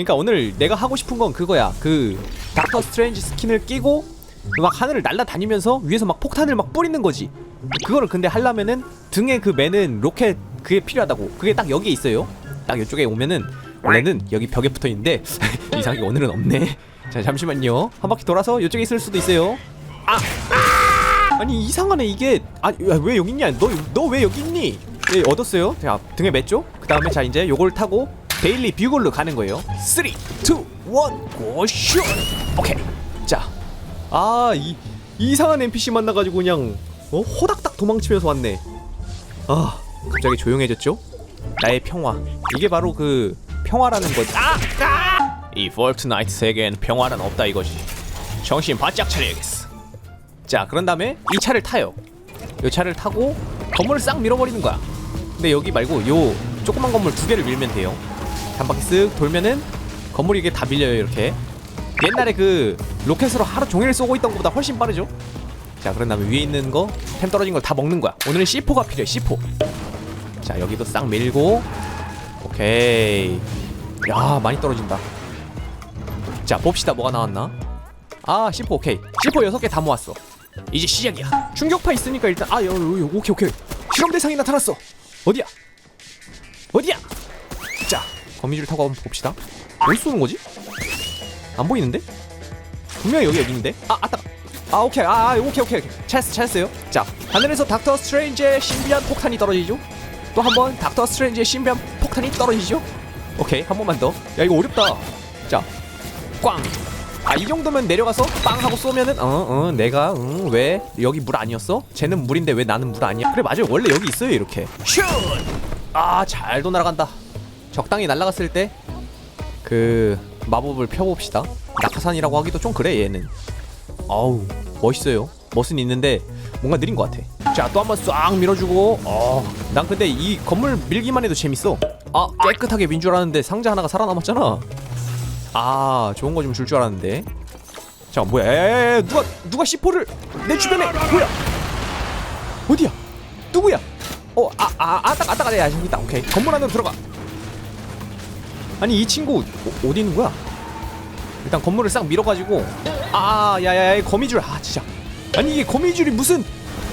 그러니까 오늘 내가 하고 싶은 건 그거야. 그 닥터 스트레인지 스킨을 끼고 막 하늘을 날아다니면서 위에서 막 폭탄을 막 뿌리는 거지. 그거를 근데 하려면은 등에 그 매는 로켓 그게 필요하다고. 그게 딱 여기에 있어요. 딱 이쪽에 오면은 원래는 여기 벽에 붙어 있는데 이상하게 오늘은 없네. 자 잠시만요. 한 바퀴 돌아서 이쪽에 있을 수도 있어요. 아, 아! 아니 이상하네 이게. 아왜 여기 있냐? 너 너 왜 여기 있니? 예, 얻었어요. 자 등에 맸죠. 그 다음에 자 이제 요걸 타고 데일리 뷰골로 가는 거예요. 3, 2, 1, 고슛! 오케이. 자, 아, 이 이상한 NPC 만나가지고 그냥 어 호닥닥 도망치면서 왔네. 아, 갑자기 조용해졌죠? 나의 평화. 이게 바로 그 평화라는 거지. 아, 아! 이 폴트나이트 세계엔 평화는 없다 이거지. 정신 바짝 차려야겠어. 자, 그런 다음에 이 차를 타요. 이 차를 타고 건물을 싹 밀어버리는 거야. 근데 여기 말고 요 조그만 건물 두 개를 밀면 돼요. 한 바퀴 쓱 돌면은 건물이 이게 다 밀려요 이렇게. 옛날에 그 로켓으로 하루 종일 쏘고 있던 것보다 훨씬 빠르죠. 자 그런 다음에 위에 있는 거 템 떨어진 걸 다 먹는 거야. 오늘은 C4가 필요해 C4. 자 여기도 싹 밀고 오케이. 야 많이 떨어진다. 자 봅시다 뭐가 나왔나. 아 C4 오케이. C4 6개 다 모았어. 이제 시작이야. 충격파 있으니까 일단 아 여, 여, 여, 오케이 오케이. 실험 대상이 나타났어. 어디야? 어디야? 자 거미줄 타고 한번 봅시다. 어디 쏘는 거지? 안 보이는데? 분명히 여기 여기 있는데? 아, 아따. 아, 오케이. 아, 아, 오케이, 오케이, 오케이. 찾았어, 찾았어요. 자, 하늘에서 닥터 스트레인지의 신비한 폭탄이 떨어지죠? 또 한 번 닥터 스트레인지의 신비한 폭탄이 떨어지죠? 오케이, 한 번만 더. 야, 이거 어렵다. 자, 꽝. 아, 이 정도면 내려가서 빵 하고 쏘면은 어, 어, 내가 응, 왜 여기 물 아니었어? 쟤는 물인데 왜 나는 물 아니야? 그래, 맞아요. 원래 여기 있어요, 이렇게. 슛! 아, 잘도 날아간다. 적당히 날아갔을 때 그 마법을 펴봅시다. 낙하산이라고 하기도 좀 그래 얘는. 아우 멋있어요. 멋은 있는데 뭔가 느린 것 같아. 자 또 한 번 싹 밀어주고. 어, 난 근데 이 건물 밀기만 해도 재밌어. 아 깨끗하게 민 줄 알았는데 상자 하나가 살아남았잖아. 아 좋은 거 좀 줄 줄 알았는데. 자 뭐야? 에에에, 누가 누가 C4를 내 주변에 뭐야? 어디야? 누구야? 어아아 아따 아따 가야 여기 있다. 오케이 건물 안으로 들어가. 아니 이 친구 어, 어디 있는 거야? 일단 건물을 싹 밀어가지고 아 야야야 거미줄 아 진짜. 아니 이게 거미줄이 무슨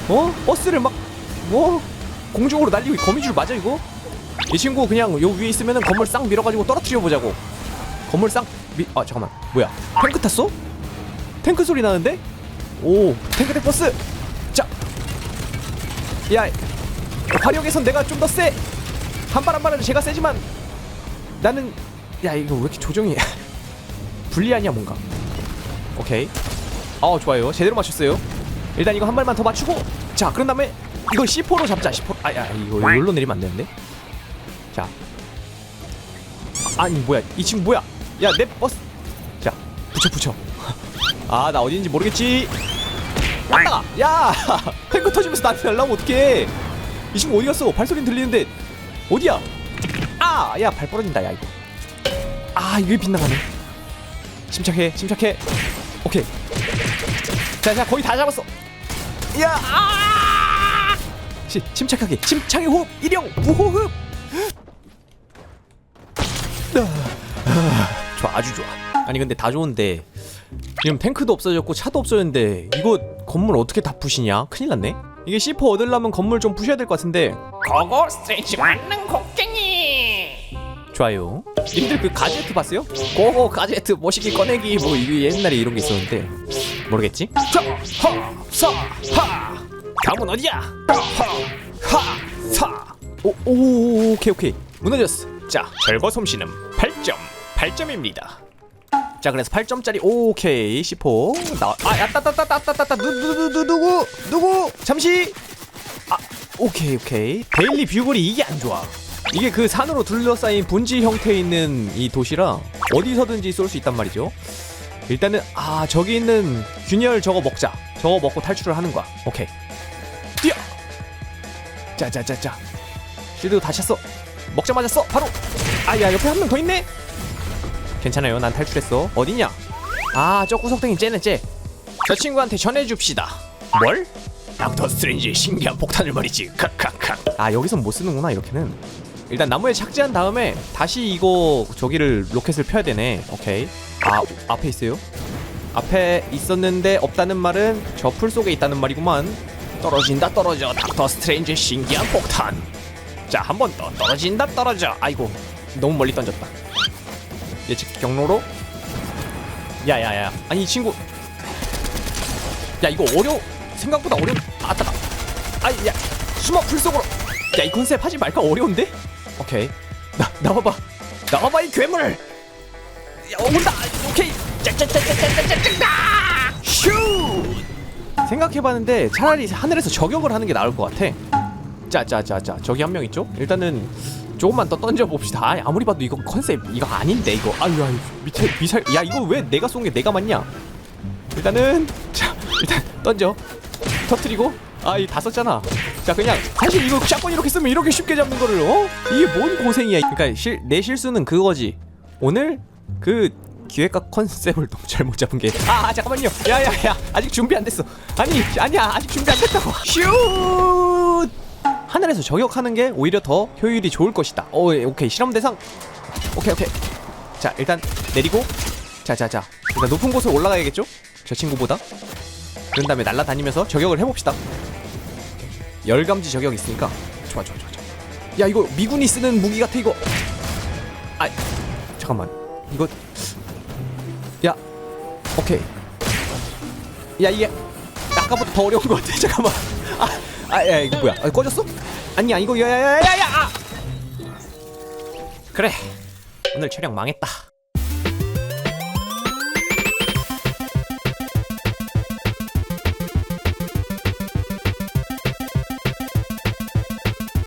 어? 버스를 막 뭐? 공중으로 날리고 거미줄 맞아 이거? 이 친구 그냥 요 위에 있으면은 건물 싹 밀어가지고 떨어뜨려 보자고. 건물 싹 미.. 아 잠깐만. 뭐야? 탱크 탔어? 탱크 소리 나는데? 오 탱크대 버스! 자 야 화력에선 내가 좀 더 세. 한발한 발은 제가 세지만 나는 야 이거 왜 이렇게 조정이 불리하냐 뭔가. 오케이. 어 좋아요. 제대로 맞췄어요. 일단 이거 한 발만 더 맞추고 자 그런 다음에 이거 C4로 잡자 C4 아야 이거 여기로 내리면 안 되는데? 자. 아니 뭐야. 이 친구 뭐야? 야 내 버스. 자 붙여 붙여. 아 나 어디인지 모르겠지. 왔다가. 야 탱크 터지면서 나한테 날라오면 어떡해. 이 친구 어디 갔어? 발소리 들리는데. 어디야 아, 야, 발 부러진다, 야, 이거. 아, 이게 빗나가네. 침착해, 침착해. 오케이. 자, 자, 거의 다 잡았어. 야, 아! 시, 침착하게, 침착의 호흡, 일형, 무호흡. 아, 좋아, 아주 좋아. 아니, 근데 다 좋은데 지금 탱크도 없어졌고 차도 없어졌는데 이거 건물 어떻게 다 부시냐? 큰일 났네. 이게 C4 얻으려면 건물 좀 부셔야 될 것 같은데 고고 스트레치 맞는 곡괭이 좋아요. 님들 그 가제트 봤어요? 고고 가제트 멋있게 꺼내기 뭐 옛날에 이런 게 있었는데. 모르겠지? 자 하 사 하. 다음은 어디야? 하사. 오 오 오케이 오케이. 무너졌어. 자 절거 솜씨는 8점. 8점입니다. 자 그래서 8점짜리 오케이. 10호 나와. 아 야따따따따따따 누누누 누구? 누구? 잠시. 아 오케이 오케이. 데일리 뷰글이 이게 안 좋아 이게 그 산으로 둘러싸인 분지 형태에 있는 이 도시라 어디서든지 쏠 수 있단 말이죠. 일단은 아 저기 있는 균열 저거 먹자. 저거 먹고 탈출을 하는 거야. 오케이. 뛰어! 짜자자자. 실드 다시 쳤어. 먹자마자 써 바로! 아야 옆에 한 명 더 있네! 괜찮아요. 난 탈출했어. 어디냐? 아 저 구석탱이 쟤네 쟤 저 친구한테 전해줍시다. 뭘? 닥터 스트레인지의 신기한 폭탄을 말이지. 칵칵칵. 아 여기선 못 쓰는구나 이렇게는 일단 나무에 착지한 다음에 다시 이거 저기를 로켓을 펴야 되네. 오케이. 아 앞에 있어요? 앞에 있었는데 없다는 말은 저 풀 속에 있다는 말이구만. 떨어진다 떨어져. 닥터 스트레인지 신기한 폭탄. 자 한 번 더. 떨어진다 떨어져. 아이고 너무 멀리 던졌다. 예측 경로로? 야야야. 아니 이 친구. 야 이거 어려 생각보다 어려 아따가 아야 숨어 풀 속으로. 야 이 컨셉 하지 말까? 어려운데 오케이 나 나와봐 나와봐 이 괴물 야 온다 오케이 짜짜짜짜짜짜짜짜 슈 생각해봤는데 차라리 하늘에서 저격을 하는 게 나을 것 같아 짜짜짜짜 저기 한 명 있죠? 일단은 조금만 더 던져 봅시다. 아, 아무리 봐도 이거 컨셉 이거 아닌데 이거. 아유 아유 밑에 미사일. 야 이거 왜 내가 쏜 게 내가 맞냐? 일단은 자 일단 던져 터트리고 아이 다 썼잖아. 자 그냥 사실 이거 샷건 이렇게 쓰면 이렇게 쉽게 잡는 거를 어? 이게 뭔 고생이야? 그러니까 실, 내 실수는 그거지. 오늘 그 기획과 컨셉을 너무 잘못 잡은 게. 아 잠깐만요. 야야야 아직 준비 안 됐어. 아니 아니야 아직 준비 안 됐다고. 슛. 하늘에서 저격하는 게 오히려 더 효율이 좋을 것이다. 오, 예, 오케이 실험 대상. 오케이 오케이. 자 일단 내리고. 자자자. 일단 높은 곳에 올라가야겠죠? 저 친구보다. 그런 다음에 날아다니면서 저격을 해봅시다. 열감지 저격 있으니까 좋아 좋아 좋아. 야 이거 미군이 쓰는 무기 같아 이거. 아 잠깐만 이거. 야 오케이. 야 이게 아까보다 더 어려운 것 같아. 잠깐만. 아, 아, 야, 이거 뭐야? 아, 꺼졌어? 아니야, 이거 야야야야야! 아! 그래, 오늘 촬영 망했다.